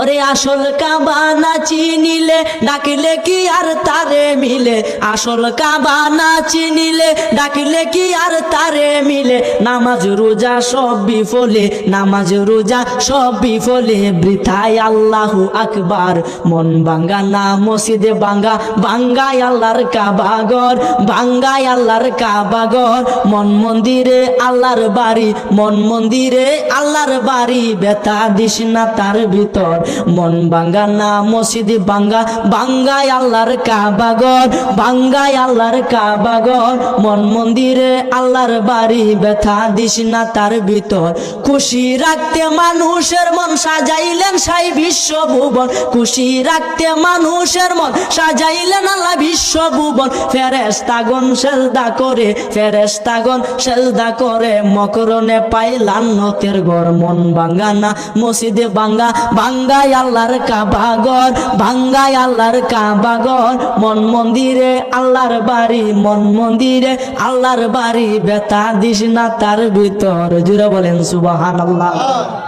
ওরে আসল কাবানা চিনিলে, ডাকিলে কি আর তারে মিলে? আসল কাবানা চিনিলে, ডাকিলে কি আর তারে মিলে নামাজ, রোজা সব বিফলে নামাজ, রোজা সব বিফলে বৃথায় আল্লাহু আকবার, মন বাঙ্গা না মসজিদে বাঙ্গা বাঙ্গায় আল্লাহর কাবাগর বাঙ্গায় আল্লাহর কাবাগর মন মন্দিরে আল্লাহর বাড়ি, মন মন্দিরে আল্লাহর বাড়ি। বেতা দিস না তার ভিতর, মন বাঙ্গা না মসজিদে বাঙ্গা বাঙ্গায় আল্লাহর কাবাগর বাঙ্গায় আল্লাহর কাবাগর মন মন্দিরে আল্লাহর বাড়ি ব্যথা দিস না তার ভিতর। খুশি রাখতে মানুষের মন সাজাইলেন সাই বিশ্ব ভুবন খুশি রাখতে মানুষের মন সাজাইলেন আল্লাহ বিশ্ব ভুবন ফেরেস্তাগন সেলদা করে ফেরেস্তাগন সেলদা করে। মকরণে পাইলাম নতের ঘর, মন বাঙ্গানা মসজিদে বাঙ্গা বাঙ্গায় আল্লাহর কাবাগর বাঙ্গায় আল্লাহর কাবাগর মন মন্দিরে আল্লাহর বাড়ি, মন মন্দিরে আল্লাহর বাড়ি। বেতা দিস না তার ভিতর, জুড়ে বলেন সুবাহান